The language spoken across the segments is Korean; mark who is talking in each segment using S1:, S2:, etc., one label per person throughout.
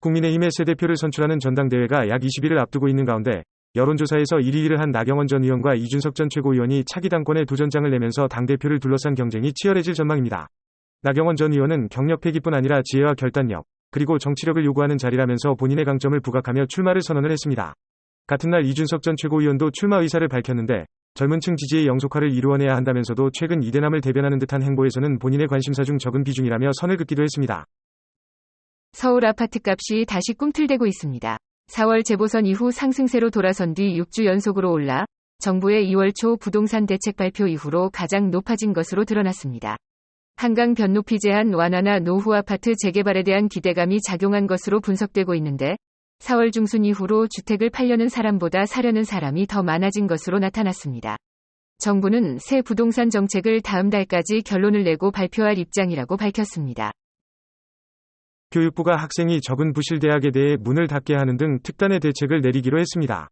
S1: 국민의힘의 새 대표를 선출하는 전당대회가 약 20일을 앞두고 있는 가운데 여론조사에서 1위를 한 나경원 전 의원과 이준석 전 최고위원이 차기 당권에 도전장을 내면서 당대표를 둘러싼 경쟁이 치열해질 전망입니다. 나경원 전 의원은 경력 폐기뿐 아니라 지혜와 결단력, 그리고 정치력을 요구하는 자리라면서 본인의 강점을 부각하며 출마를 선언을 했습니다. 같은 날 이준석 전 최고위원도 출마 의사를 밝혔는데 젊은 층 지지의 영속화를 이루어내야 한다면서도 최근 이대남을 대변하는 듯한 행보에서는 본인의 관심사 중 적은 비중이라며 선을 긋기도 했습니다.
S2: 서울 아파트값이 다시 꿈틀대고 있습니다. 4월 재보선 이후 상승세로 돌아선 뒤 6주 연속으로 올라 정부의 2월 초 부동산 대책 발표 이후로 가장 높아진 것으로 드러났습니다. 한강 변높이 제한 완화나 노후 아파트 재개발에 대한 기대감이 작용한 것으로 분석되고 있는데 4월 중순 이후로 주택을 팔려는 사람보다 사려는 사람이 더 많아진 것으로 나타났습니다. 정부는 새 부동산 정책을 다음 달까지 결론을 내고 발표할 입장이라고 밝혔습니다.
S1: 교육부가 학생이 적은 부실대학에 대해 문을 닫게 하는 등 특단의 대책을 내리기로 했습니다.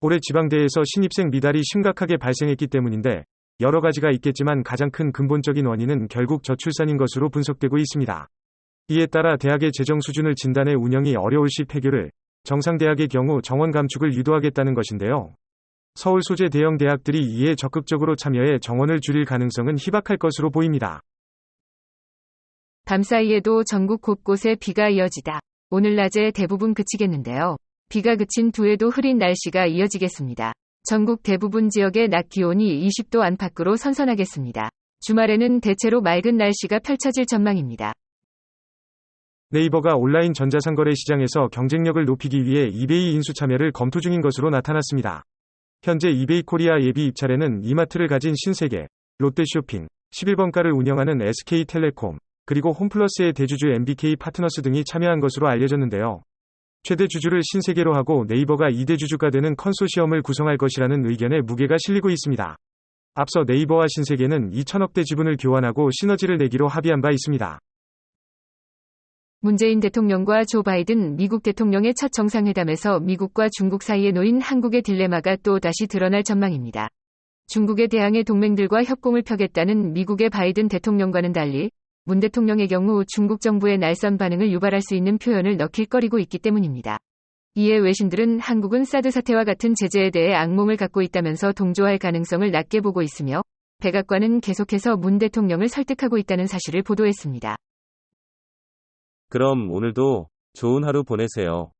S1: 올해 지방대에서 신입생 미달이 심각하게 발생했기 때문인데 여러 가지가 있겠지만 가장 큰 근본적인 원인은 결국 저출산인 것으로 분석되고 있습니다. 이에 따라 대학의 재정 수준을 진단해 운영이 어려울 시 폐교를, 정상대학의 경우 정원 감축을 유도하겠다는 것인데요. 서울 소재 대형 대학들이 이에 적극적으로 참여해 정원을 줄일 가능성은 희박할 것으로 보입니다.
S2: 밤사이에도 전국 곳곳에 비가 이어지다. 오늘 낮에 대부분 그치겠는데요. 비가 그친 뒤에도 흐린 날씨가 이어지겠습니다. 전국 대부분 지역의 낮 기온이 20도 안팎으로 선선하겠습니다. 주말에는 대체로 맑은 날씨가 펼쳐질 전망입니다.
S1: 네이버가 온라인 전자상거래 시장에서 경쟁력을 높이기 위해 이베이 인수 참여를 검토 중인 것으로 나타났습니다. 현재 이베이 코리아 예비 입찰에는 이마트를 가진 신세계, 롯데쇼핑, 11번가를 운영하는 SK텔레콤, 그리고 홈플러스의 대주주 MBK 파트너스 등이 참여한 것으로 알려졌는데요. 최대 주주를 신세계로 하고 네이버가 2대 주주가 되는 컨소시엄을 구성할 것이라는 의견에 무게가 실리고 있습니다. 앞서 네이버와 신세계는 2천억대 지분을 교환하고 시너지를 내기로 합의한 바 있습니다.
S2: 문재인 대통령과 조 바이든 미국 대통령의 첫 정상회담에서 미국과 중국 사이에 놓인 한국의 딜레마가 또 다시 드러날 전망입니다. 중국의 대항해 동맹들과 협공을 펴겠다는 미국의 바이든 대통령과는 달리 문 대통령의 경우 중국 정부의 날선 반응을 유발할 수 있는 표현을 넣길거리고 있기 때문입니다. 이에 외신들은 한국은 사드 사태와 같은 제재에 대해 악몽을 갖고 있다면서 동조할 가능성을 낮게 보고 있으며 백악관은 계속해서 문 대통령을 설득하고 있다는 사실을 보도했습니다.
S3: 그럼 오늘도 좋은 하루 보내세요.